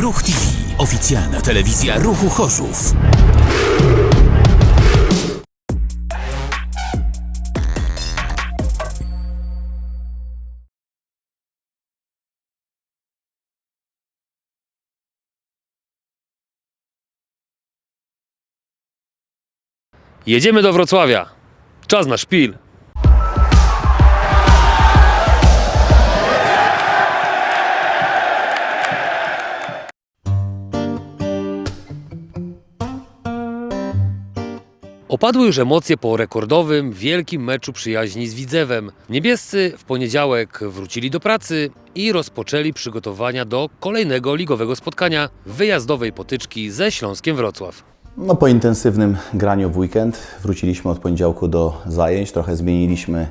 Ruch TV. Oficjalna telewizja Ruchu Chorzów. Jedziemy do Wrocławia. Czas na szpil. Opadły już emocje po rekordowym, wielkim meczu przyjaźni z Widzewem. Niebiescy w poniedziałek wrócili do pracy i rozpoczęli przygotowania do kolejnego ligowego spotkania wyjazdowej potyczki ze Śląskiem Wrocław. No po intensywnym graniu w weekend wróciliśmy od poniedziałku do zajęć. Trochę zmieniliśmy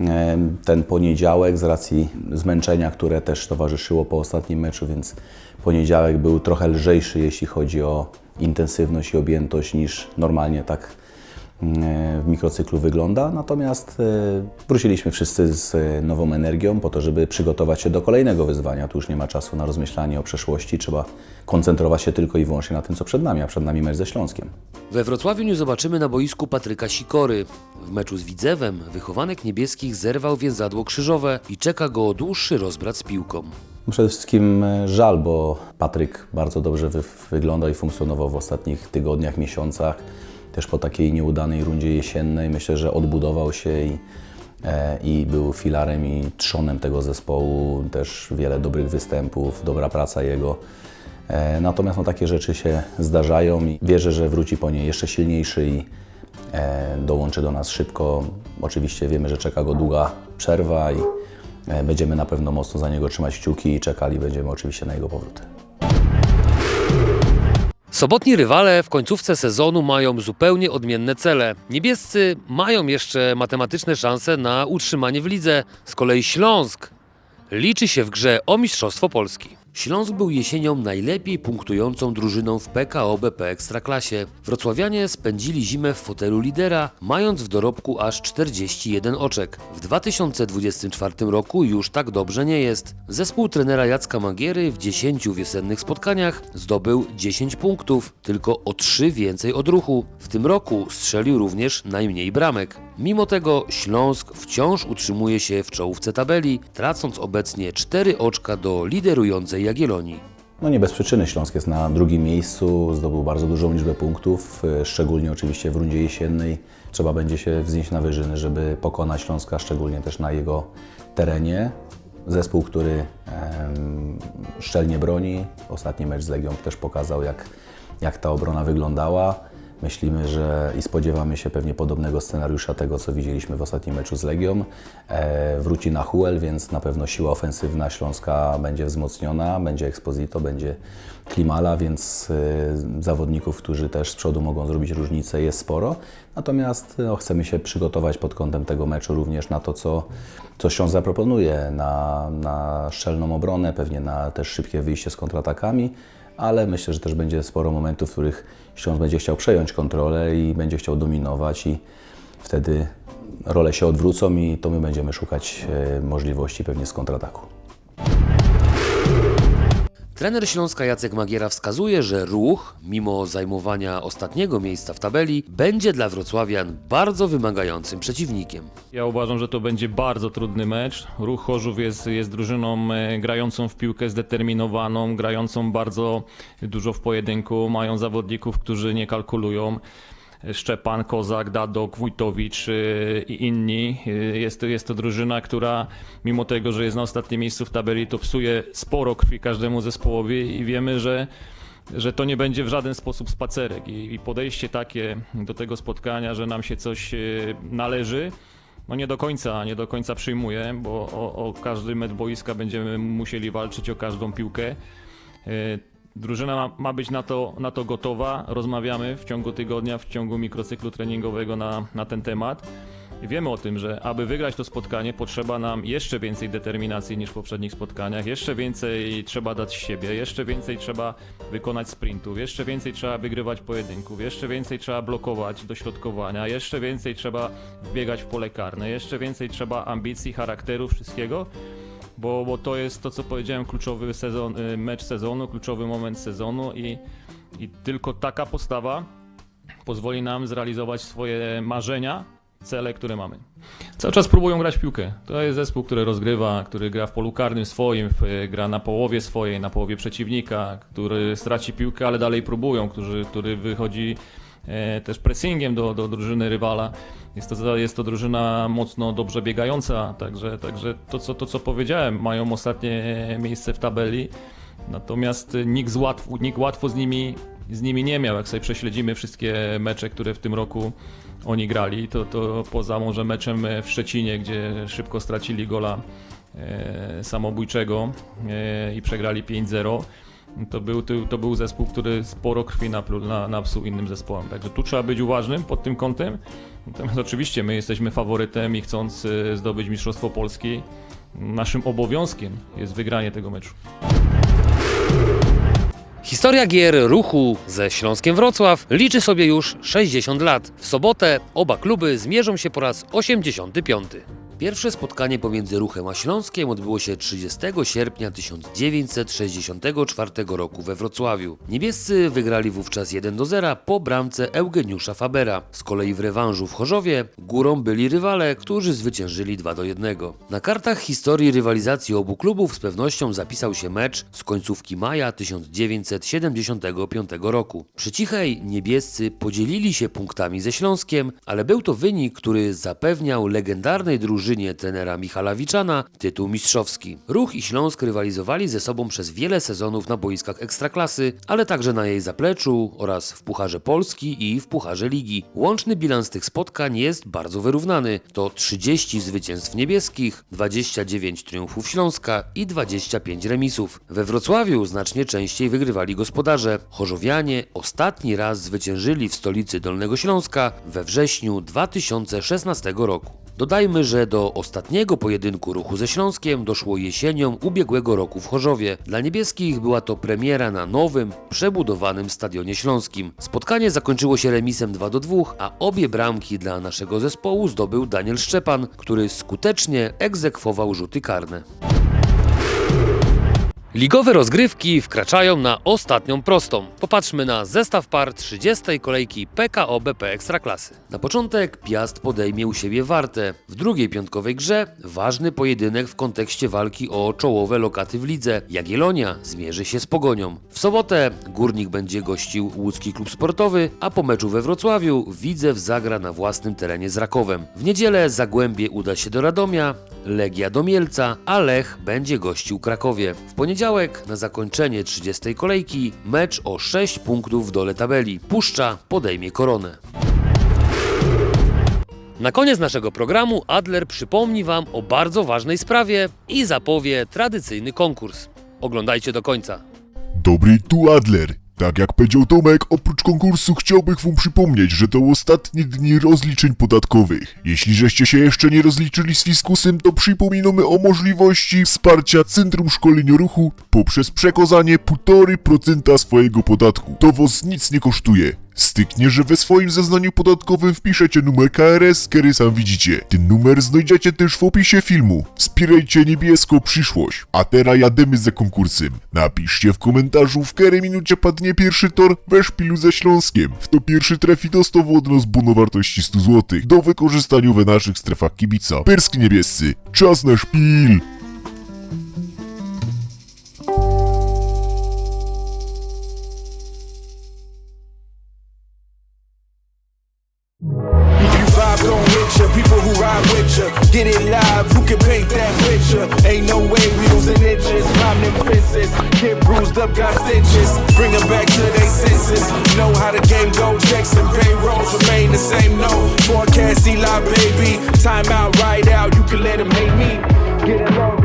e, ten poniedziałek z racji zmęczenia, które też towarzyszyło po ostatnim meczu, więc poniedziałek był trochę lżejszy, jeśli chodzi o intensywność i objętość niż normalnie tak w mikrocyklu wygląda. Natomiast e, wróciliśmy wszyscy z e, nową energią po to, żeby przygotować się do kolejnego wyzwania. Tu już nie ma czasu na rozmyślanie o przeszłości, trzeba koncentrować się tylko i wyłącznie na tym, co przed nami, a przed nami mecz ze Śląskiem. We Wrocławiu nie zobaczymy na boisku Patryka Sikory. W meczu z Widzewem wychowanek niebieskich zerwał więzadło krzyżowe i czeka go dłuższy rozbrat z piłką. Przede wszystkim e, żal, bo Patryk bardzo dobrze wy, wyglądał i funkcjonował w ostatnich tygodniach, miesiącach. Też po takiej nieudanej rundzie jesiennej myślę, że odbudował się i, e, i był filarem i trzonem tego zespołu. Też wiele dobrych występów, dobra praca jego. E, natomiast no, takie rzeczy się zdarzają i wierzę, że wróci po niej jeszcze silniejszy i e, dołączy do nas szybko. Oczywiście wiemy, że czeka go długa przerwa i będziemy na pewno mocno za niego trzymać kciuki i czekali będziemy oczywiście na jego powrót. Sobotni rywale w końcówce sezonu mają zupełnie odmienne cele. Niebiescy mają jeszcze matematyczne szanse na utrzymanie w lidze. Z kolei Śląsk liczy się w grze o Mistrzostwo Polski. Śląsk był jesienią najlepiej punktującą drużyną w PKO BP Ekstraklasie. Wrocławianie spędzili zimę w fotelu lidera, mając w dorobku aż 41 oczek. W 2024 roku już tak dobrze nie jest. Zespół trenera Jacka Magiery w 10 wiosennych spotkaniach zdobył 10 punktów, tylko o 3 więcej od ruchu. W tym roku strzelił również najmniej bramek. Mimo tego Śląsk wciąż utrzymuje się w czołówce tabeli, tracąc obecnie 4 oczka do liderującej Jagiellonii. No nie bez przyczyny Śląsk jest na drugim miejscu, zdobył bardzo dużą liczbę punktów, e, szczególnie oczywiście w rundzie jesiennej. Trzeba będzie się wznieść na wyżyny, żeby pokonać Śląska, szczególnie też na jego terenie. Zespół, który em, szczelnie broni. Ostatni mecz z Legią też pokazał, jak, jak ta obrona wyglądała. Myślimy, że i spodziewamy się pewnie podobnego scenariusza tego, co widzieliśmy w ostatnim meczu z Legią. E, wróci na Huel, więc na pewno siła ofensywna Śląska będzie wzmocniona, będzie Exposito, będzie Klimala, więc e, zawodników, którzy też z przodu mogą zrobić różnicę, jest sporo. Natomiast no, chcemy się przygotować pod kątem tego meczu również na to, co, co Śląsk zaproponuje, na, na szczelną obronę, pewnie na też szybkie wyjście z kontratakami ale myślę, że też będzie sporo momentów, w których Śląsk będzie chciał przejąć kontrolę i będzie chciał dominować i wtedy role się odwrócą i to my będziemy szukać e, możliwości pewnie z kontrataku. Trener Śląska Jacek Magiera wskazuje, że ruch, mimo zajmowania ostatniego miejsca w tabeli, będzie dla Wrocławian bardzo wymagającym przeciwnikiem. Ja uważam, że to będzie bardzo trudny mecz. Ruch Chorzów jest, jest drużyną e, grającą w piłkę zdeterminowaną, grającą bardzo dużo w pojedynku. Mają zawodników, którzy nie kalkulują. Szczepan, Kozak, Dadok, Wójtowicz e, i inni. E, Jest to, jest to drużyna, która mimo tego, że jest na ostatnim miejscu w tabeli, to psuje sporo krwi każdemu zespołowi i wiemy, że że to nie będzie w żaden sposób spacerek i, podejście takie do tego spotkania, że nam się coś e, należy, no nie do końca, nie do końca przyjmuję, bo o, o każdy metr boiska będziemy musieli walczyć o każdą piłkę. Drużyna ma, ma być na to, na to gotowa. Rozmawiamy w ciągu tygodnia, w ciągu mikrocyklu treningowego na, na ten temat. Wiemy o tym, że aby wygrać to spotkanie, potrzeba nam jeszcze więcej determinacji niż w poprzednich spotkaniach, jeszcze więcej trzeba dać z siebie, jeszcze więcej trzeba wykonać sprintów, jeszcze więcej trzeba wygrywać pojedynków, jeszcze więcej trzeba blokować dośrodkowania, jeszcze więcej trzeba wbiegać w pole karne, jeszcze więcej trzeba ambicji, charakteru, wszystkiego. Bo, bo to jest to, co powiedziałem, kluczowy sezon, y, mecz sezonu, kluczowy moment sezonu i, i tylko taka postawa pozwoli nam zrealizować swoje marzenia, cele, które mamy. Cały czas próbują grać piłkę. To jest zespół, który rozgrywa, który gra w polu karnym swoim, w- gra na połowie swojej, na połowie przeciwnika, który straci piłkę, ale dalej próbują, który, który wychodzi też pressingiem do, do drużyny rywala. Jest to, jest to drużyna mocno dobrze biegająca, także, także to, co, to, co powiedziałem, mają ostatnie miejsce w tabeli. Natomiast nikt, z łatwo, nikt łatwo z nimi, z nimi nie miał. Jak sobie prześledzimy wszystkie mecze, które w tym roku oni grali, to, to poza może meczem w Szczecinie, gdzie szybko stracili gola e, samobójczego e, i przegrali 5-0, to był, to, był zespół, który sporo krwi napluł, na, napsuł innym zespołom. Także tu trzeba być uważnym pod tym kątem. Natomiast oczywiście my jesteśmy faworytem i chcąc e, zdobyć Mistrzostwo Polski, naszym obowiązkiem jest wygranie tego meczu. Historia gier ruchu ze Śląskiem Wrocław liczy sobie już 60 lat. W sobotę oba kluby zmierzą się po raz 85. Pierwsze spotkanie pomiędzy Ruchem a Śląskiem odbyło się 30 sierpnia 1964 roku we Wrocławiu. Niebiescy wygrali wówczas 1 do 0 po bramce Eugeniusza Fabera. Z kolei w rewanżu w Chorzowie górą byli rywale, którzy zwyciężyli 2 do 1. Na kartach historii rywalizacji obu klubów z pewnością zapisał się mecz z końcówki maja 1975 roku. Przy cichej niebiescy podzielili się punktami ze Śląskiem, ale był to wynik, który zapewniał legendarnej drużynie trenera Michala Wiczana tytuł mistrzowski. Ruch i Śląsk rywalizowali ze sobą przez wiele sezonów na boiskach Ekstraklasy, ale także na jej zapleczu oraz w Pucharze Polski i w Pucharze Ligi. Łączny bilans tych spotkań jest bardzo wyrównany. To 30 zwycięstw niebieskich, 29 triumfów Śląska i 25 remisów. We Wrocławiu znacznie częściej wygrywali gospodarze. Chorzowianie ostatni raz zwyciężyli w stolicy Dolnego Śląska we wrześniu 2016 roku. Dodajmy, że do ostatniego pojedynku ruchu ze Śląskiem doszło jesienią ubiegłego roku w Chorzowie. Dla niebieskich była to premiera na nowym, przebudowanym stadionie śląskim. Spotkanie zakończyło się remisem 2 do 2, a obie bramki dla naszego zespołu zdobył Daniel Szczepan, który skutecznie egzekwował rzuty karne. Ligowe rozgrywki wkraczają na ostatnią prostą. Popatrzmy na zestaw par 30. kolejki PKO BP Ekstraklasy. Na początek Piast podejmie u siebie Wartę. W drugiej piątkowej grze ważny pojedynek w kontekście walki o czołowe lokaty w lidze. Jagiellonia zmierzy się z Pogonią. W sobotę Górnik będzie gościł łódzki klub sportowy, a po meczu we Wrocławiu Widzew zagra na własnym terenie z Rakowem. W niedzielę Zagłębie uda się do Radomia, Legia do Mielca, a Lech będzie gościł Krakowie. W poniedziałek na zakończenie 30. kolejki mecz o 6 punktów w dole tabeli. Puszcza podejmie koronę. Na koniec naszego programu Adler przypomni Wam o bardzo ważnej sprawie i zapowie tradycyjny konkurs. Oglądajcie do końca. Dobry, tu Adler. Tak jak powiedział Tomek, oprócz konkursu chciałbym wam przypomnieć, że to ostatnie dni rozliczeń podatkowych. Jeśli żeście się jeszcze nie rozliczyli z fiskusem, to przypominamy o możliwości wsparcia Centrum Szkolenia Ruchu poprzez przekazanie 1,5% swojego podatku. To was nic nie kosztuje. Styknie, że we swoim zeznaniu podatkowym wpiszecie numer KRS, który sam widzicie. Ten numer znajdziecie też w opisie filmu. Wspierajcie niebiesko przyszłość. A teraz jademy za konkursem. Napiszcie w komentarzu, w której minucie padnie pierwszy tor we szpilu ze Śląskiem. W to pierwszy trafi dostał od nas bon o wartości 100 zł do wykorzystania we naszych strefach kibica. Perski niebiescy, czas na szpil! up got stitches. Bring them back to their senses. Know how the game go. Jackson and payrolls remain the same. No forecast, Eli, baby. Time out, right out. You can let them hate me. Get low.